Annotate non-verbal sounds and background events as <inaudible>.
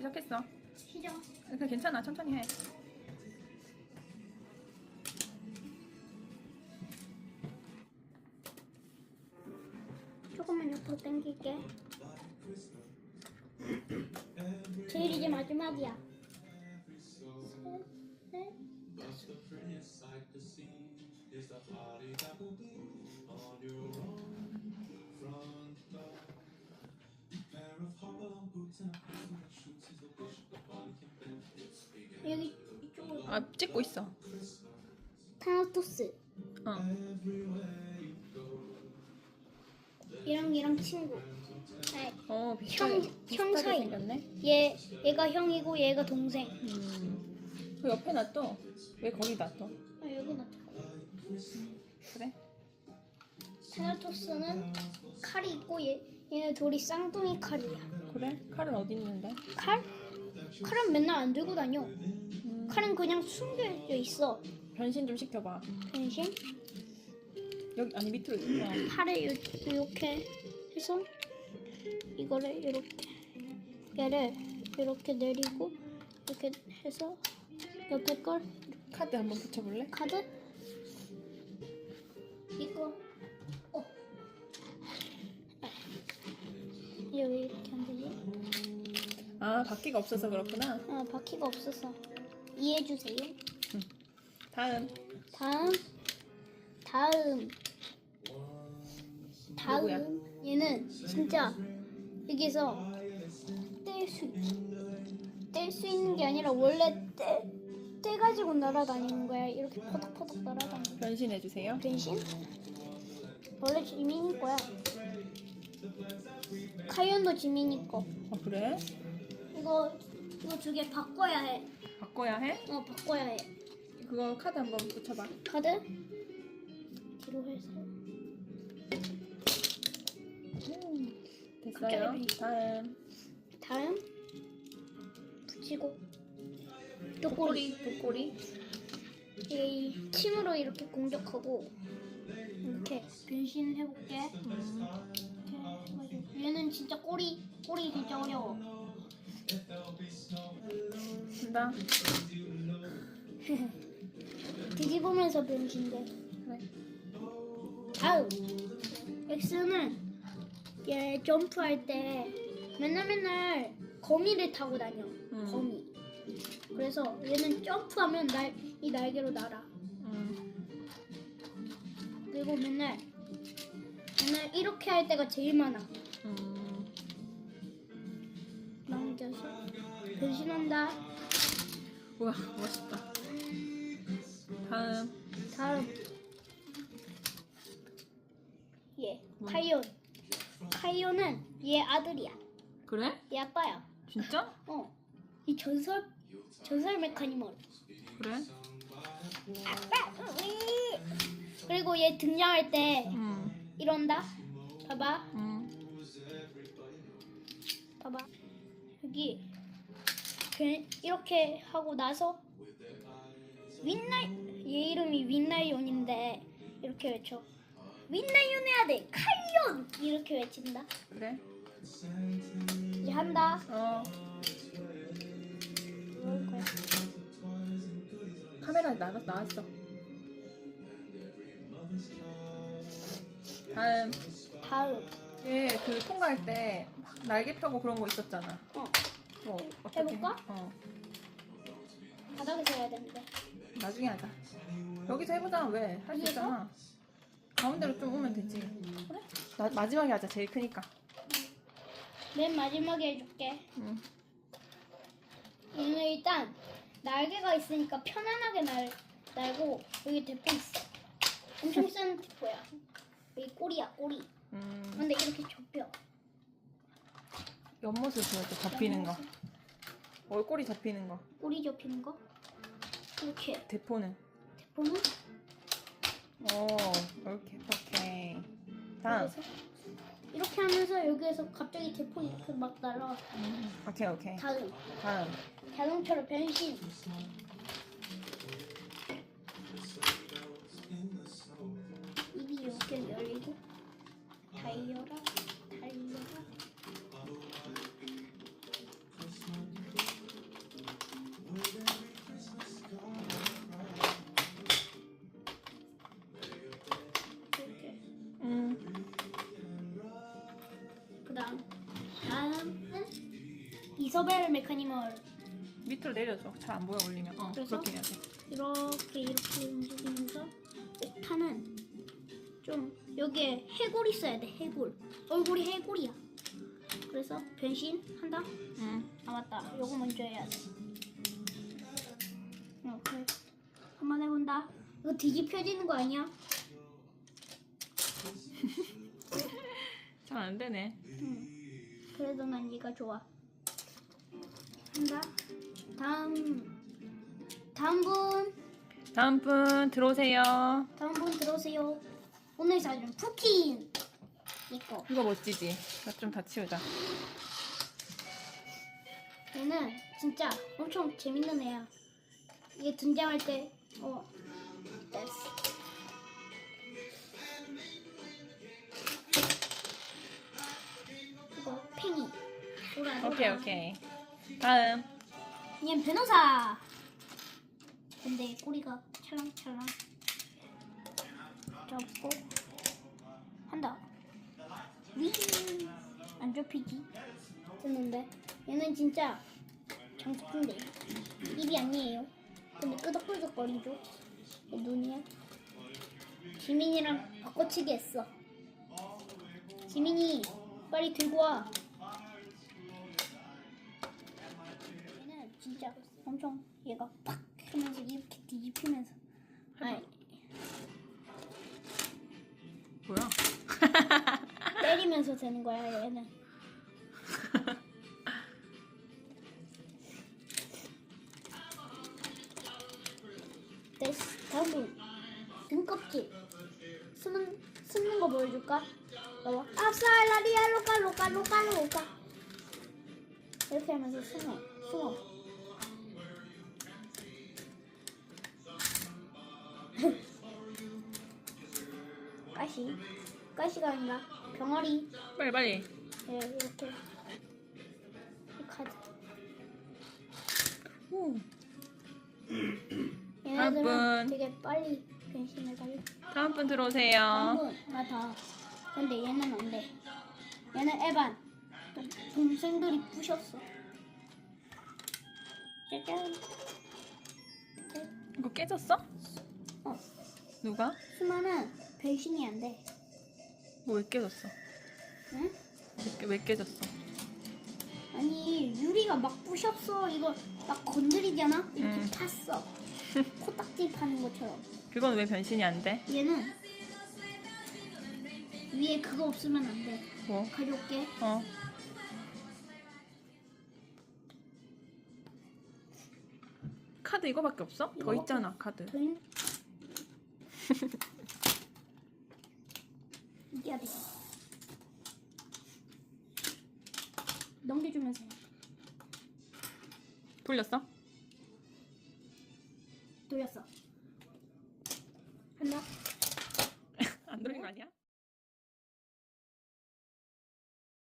시작했어. 시작. 그래 괜찮아 천천히 해. 조금만 옆으로 당길게. 제일 이제 마지막이야. 셋, 넷. 여기 이쪽으로 아 찍고 있어. 타나토스 어. 얘랑 얘랑 친구. 네. 어 형- 비슷하게 형 비슷하게 사이. 생겼네. 얘 얘가 형이고 얘가 동생. 음. 그 옆에 놔둬. 왜 거기 놔둬? 아 여기 놔둬. 그래? 타나토스는 칼이 있고 얘 얘네 둘이 쌍둥이 칼이야. 그래? 칼은 어디 있는데? 칼? 칼은 맨날 안 들고 다녀. 음. 칼은 그냥 숨겨져 있어. 변신 좀 시켜봐. 대신 여기 아니 밑으로. 어. 팔을 요, 이렇게 해서 이거를 이렇게 얘를 이렇게 내리고 이렇게 해서 옆에 걸 카드 한번 붙여볼래? 카드 이거 여기 이렇게 안 되지? 아 바퀴가 없어서 그렇구나. 아 바퀴가 없어서 이해해 주세요. 다음. 다음 다음 다음 누구야? 얘는 진짜 여기서 뗄수 뗄수 있는 게 아니라 원래 떼, 떼 가지고 날아다니는 거야 이렇게 포덕포덕 날아다니는 변신해 주세요. 변신 원래 지민이 거야 카이온도 지민이 거어 그래? 이거 이거 두 개 바꿔야 해. 바꿔야 해? 어 바꿔야 해. 그거 카드 한번 붙여봐. 카드 뒤로 해서 음, 됐어요. 갑자기 다음. 다음 붙이고 독고리, 독고리. 이 침으로 이렇게 공격하고 이렇게 변신해 볼게. 음, 진짜 꼬리 꼬리 진짜 어려워. 된다. <laughs> 뒤집으면서 변신돼. 그래. 다음 X는 얘 점프할 때 맨날 맨날 거미를 타고 다녀. 음. 거미. 그래서 얘는 점프하면 날 이 날개로 날아. 음, 그리고 맨날 맨날 이렇게 할 때가 제일 많아. 음. 넘겨서 변신한다. 우와, 멋있다. 다음. 다음 얘 뭐? 카이온. 카이온은 얘 아들이야. 그래? 얘 아빠야. 진짜? 어. 이 전설 전설 메카니멀. 그래? 아빠. 그리고 얘 등장할 때 음, 이런다. 봐봐. 음. 봐봐. 여기 그- 이렇게 하고 나서 윈나이 얘 이름이 윈나이온인데 이렇게 외쳐. 윈나이온 해야 돼. 카이온 이렇게 외친다. 그래? 이제 한다. 어, 거야. 카메라에 나가, 나왔어. 다음. 다음. 얘그 통과할 때 날개 펴고 그런 거 있었잖아. 어. 뭐 어떻게? 해볼까? 어, 바닥에서 해야 되는데. 나중에 하자. 여기서 해보자. 왜? 할 수? 있잖아. 가운데로 좀 오면 되지. 그래? 나, 마지막에 하자. 제일 크니까. 맨 마지막에 해줄게. 응. 얘는 일단 날개가 있으니까 편안하게 날 날고 여기 대포 있어. 엄청 <laughs> 센 대포야. 여기 꼬리야 꼬리. 음, 근데 이렇게 접혀. 옆모습 보여줘. 접히는 거. 얼꼬리 접히는 거. 꼬리 접히는 거. 이렇게 대포는. 대포는 오, 이렇게. 오케이. 다음. 이렇게 하면서 여기에서 갑자기 대포 이렇게 막 날아. 음, 오케이, 오케이. 다음 다음. 자동차로 변신. 입이 이렇게 열리고 달려라 이서벨 메카니멀 밑으로 내려줘. 잘 안 보여 올리면. 어, 그래서? 그렇게 해야 돼. 이렇게 이렇게 움직이면서 옥타는 좀 여기에 해골 있어야 돼 해골 얼굴이 해골이야 그래서 변신 한다 응. 아 맞다 요거 먼저 해야 돼 이렇게 한번 해본다 이거 뒤집혀지는 거 아니야? <laughs> 잘 안 되네. 응. 그래도 난 얘가 좋아 한다 다음 다음 분 다음 분 들어오세요. 다음 분 들어오세요 오늘 사준 푸킨 이거 이거 멋지지? 나 좀 다 치우자. 얘는 진짜 엄청 재밌는 애야. 이게 등장할 때, 어, 됐어. 이거 팽이. 오케이 오케이. 다음. 얘는 변호사. 근데 꼬리가 찰랑찰랑. 잡고 한다. 윙. 안 잡히지? 됐는데 얘는 진짜 장수풍뎅이. 입이 아니에요. 근데 끄덕끄덕거리죠. 얘 눈이야. 지민이랑 바꿔치기 했어. 지민이 빨리 들고 와. 진짜 엄청 얘가 팍 하면서 이렇게 뒤집히면서 뭐야? <laughs> 때리면서 되는 거야 얘는. <laughs> 다음 분. 등껍질. 쓰는 쓰는 거 보여줄까? 봐봐. 아싸라리아 로까 로까 로까 로까. 이렇게 하면서 숨어 숨어. 가시. 가시가 아니라 병아리. 빨리 빨리. 예, 이렇게. 이 카드. 오. 얘네들은 분. 되게 빨리 변신을 달려. 다음 분 들어오세요. 한분 나 다. 근데 얘는 안 돼. 얘는 에반. 또 동생들이 부셨어. 짜잔. 이거 깨졌어? 어, 누가? 수많은 변신이 안 돼. 뭐 왜 깨졌어? 응? 왜, 왜 깨졌어? 아니 유리가 막 부셨어. 이거 막 건드리잖아. 이렇게 음. 탔어. <laughs> 코딱지 파는 것처럼. 그건 왜 변신이 안 돼? 얘는 위에 그거 없으면 안 돼. 뭐? 가져올게. 어. 카드 이거밖에 없어? 더 이거밖에 있잖아 카드. 더 있... 이겨야 돼. 넘겨주면서 해. 돌렸어? 돌렸어.